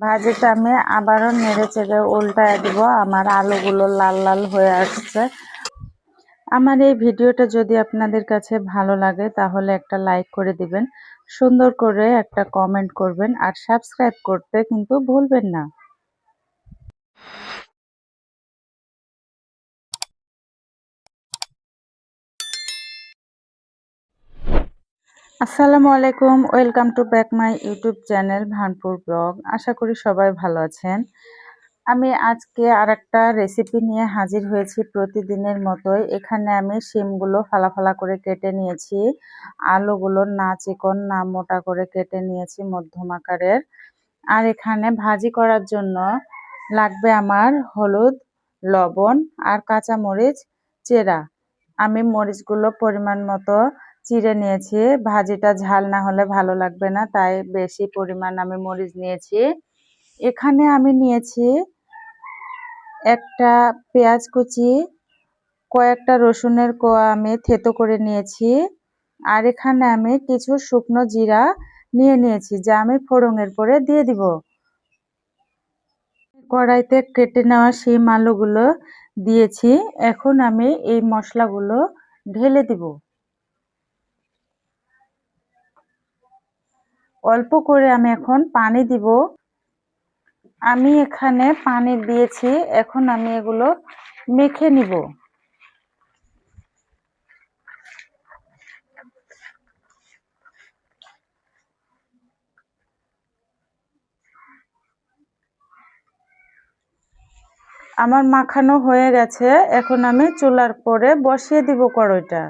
ভাজিটা আমি আবারও নেড়ে চেড়ে উল্টায় দিব। আমার আলুগুলো লাল লাল হয়ে আসছে। আমার এই ভিডিওটা যদি আপনাদের কাছে ভালো লাগে, তাহলে একটা লাইক করে দিবেন, সুন্দর করে একটা কমেন্ট করবেন, আর সাবস্ক্রাইব করতে কিন্তু ভুলবেন না। আসসালামু আলাইকুম, welcome to back my YouTube channel Bhanpur blog. আশা করি সবাই ভালো আছেন। আমি আজকে আর একটা রেসিপি নিয়ে হাজির হয়েছি প্রতিদিনের মতোই। এখানে আমি শিমগুলো ফালা ফালা করে কেটে নিয়েছি। আলুগুলো না চিকন, না মোটা করে কেটে নিয়েছি মধ্যম আকারের। আর এখানে ভাজি করার জন্য লাগবে আমার হলুদ, লবণ আর কাঁচা মরিচ চেরা। আমি মরিচগুলো পরিমাণ মতো চিড়ে নিয়েছি। ভাজিটা ঝাল না হলে ভালো লাগবে না, তাই বেশি পরিমাণ আমি মরিচ নিয়েছি। এখানে আমি নিয়েছি একটা পেঁয়াজ কুচি, কয়েকটা রসুনের কোয়া আমি থেতো করে নিয়েছি, আর এখানে আমি কিছু শুকনো জিরা নিয়ে নিয়েছি, যা আমি ফোড়নের পরে দিয়ে দিব। কড়াইতে কেটে নেওয়া শিম আলুগুলো দিয়েছি, এখন আমি এই মশলাগুলো ঢেলে দিব। অল্প করে আমি এখন পানি দিব। আমি এখানে পানি দিয়েছি, এখন আমি এগুলো মেখে নিব। আমার মাখানো হয়ে গেছে, এখন আমি চুলার পরে বসিয়ে দিব কড়ইটা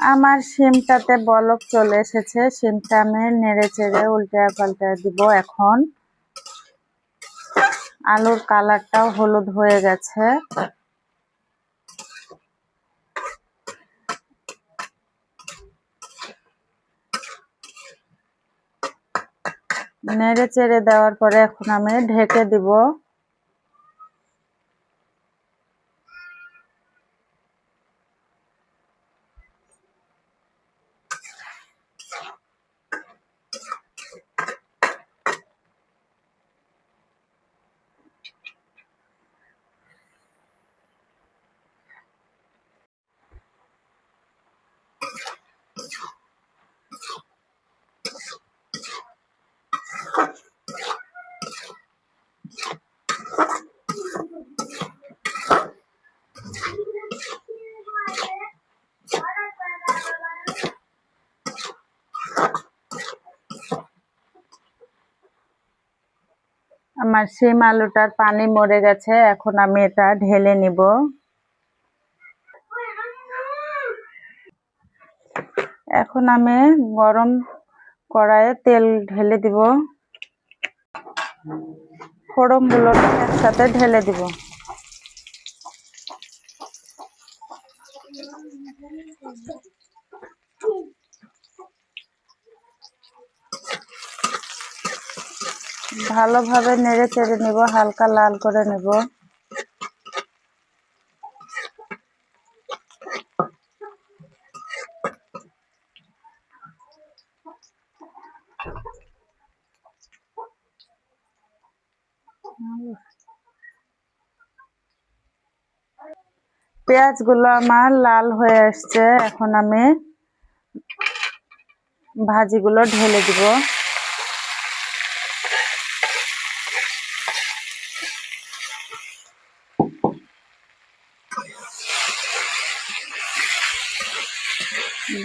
আমার শিমটাতে বলক চলে এসেছে শিমটা আমি নেড়ে চেড়ে উল্টে পাল্টে দিব এখন। আলুর কালারটাও হলুদ হয়ে গেছে। নেড়ে চেড়ে দেওয়ার পরে এখন আমি ঢেকে দিব। আমার শিম আলুটার পানি মরে গেছে, এখন আমি এটা ঢেলে নিব। এখন আমি গরম কড়াইয়ে তেল ঢেলে দিব। ফোড়নগুলো একসাথে ঢেলে দিব। ভালোভাবে নেড়ে চেড়ে নেব, হালকা লাল করে নেব। পেঁয়াজগুলো আমার লাল হয়ে আসছে, এখন আমি ভাজিগুলো ঢেলে দিব।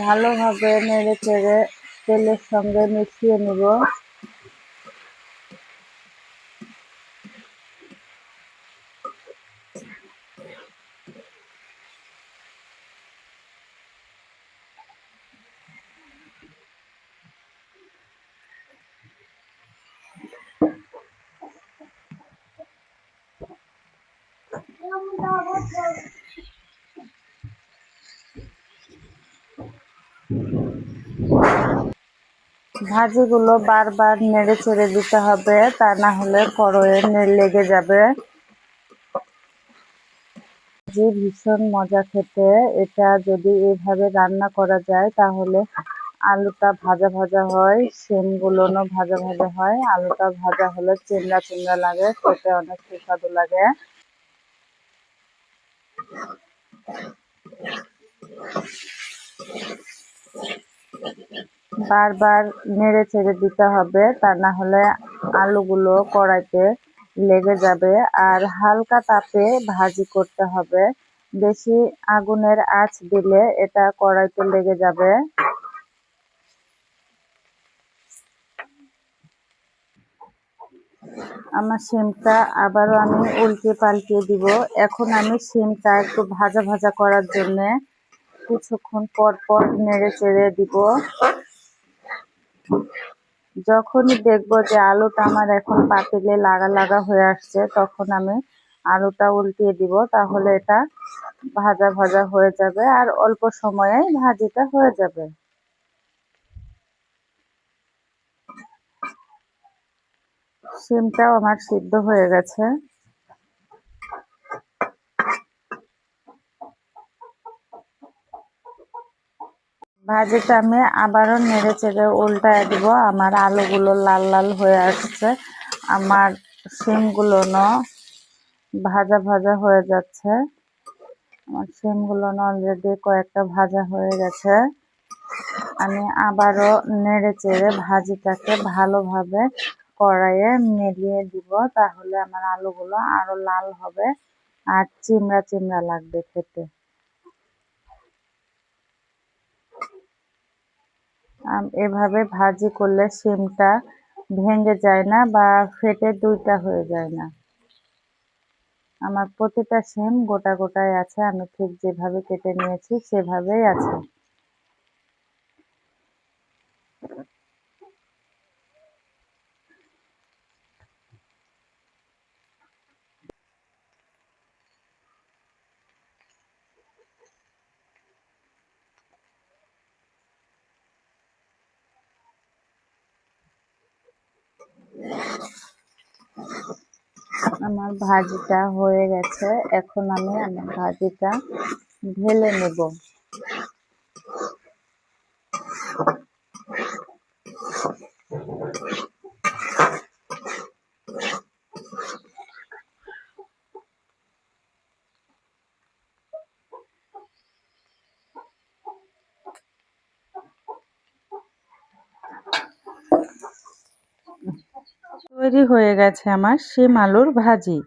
ভালোভাবে নেড়ে চেড়ে তেলের সঙ্গে মিশিয়ে নেব। ভাজিগুলো বারবার নেড়ে চেড়ে দিতে হবে, তা না হলে কড়য়ে লেগে যাবে। ভাজি ভীষণ মজা খেতে। এটা যদি এভাবে রান্না করা যায়, তাহলে আলুটা ভাজা ভাজা হয়, সিমগুলোনও ভাজা ভাজা হয়। আলুটা ভাজা হলে চিমড়া চিমড়া লাগে, খেতে অনেক সুস্বাদু লাগে। বারবার নেড়ে চেড়ে দিতে হবে, তা না হলে আলুগুলো কড়াইতে লেগে যাবে আর হালকা তাপে ভাজি করতে হবে। বেশি আগুনের আঁচ দিলে এটা কড়াইতে লেগে যাবে। আমার সিমটা আবারও আমি উল্টে পাল্টে দিব। এখন আমি সিমটা একটু ভাজা ভাজা করার জন্যে কিছুক্ষণ পর পর নেড়ে চেড়ে দিব। যখনই দেখব যে আলুটা আমার এখন পাতিলে লাগা লাগা হয়ে আসছে, তখন আমি আলুটা উল্টিয়ে দিব, তাহলে এটা ভাজা ভাজা হয়ে যাবে আর অল্প সময়েই ভাজিটা হয়ে যাবে। সিমটাও আমার সিদ্ধ হয়ে গেছে। ভাজিটা আমি আবারও নেড়ে চেড়ে উল্টায় দিব। আমার আলুগুলো লাল লাল হয়ে আসছে। আমার সিমগুলো ন ভাজা ভাজা হয়ে যাচ্ছে। আমার সিমগুলো অলরেডি কয়েকটা ভাজা হয়ে গেছে। আমি আবারও নেড়ে চেড়ে ভাজিটাকে ভালোভাবে কড়াইয়ে মিলিয়ে দিব, তাহলে আমার আলুগুলো আরও লাল হবে আর চিমড়া চিমড়া লাগবে খেতে। এভাবে ভাজি করলে সিমটা ভেঙে যায় না বা ফেটে দুইটা হয়ে যায় না। আমার প্রতিটা সিম গোটা গোটায় আছে, আমি ঠিক যেভাবে কেটে নিয়েছি সেভাবেই আছে। আমার ভাজিটা হয়ে গেছে। এখন আমি আমার ভাজিটা ঢেলে নেব। তৈরি হয়ে গেছে আমার শিম আলুর ভাজি।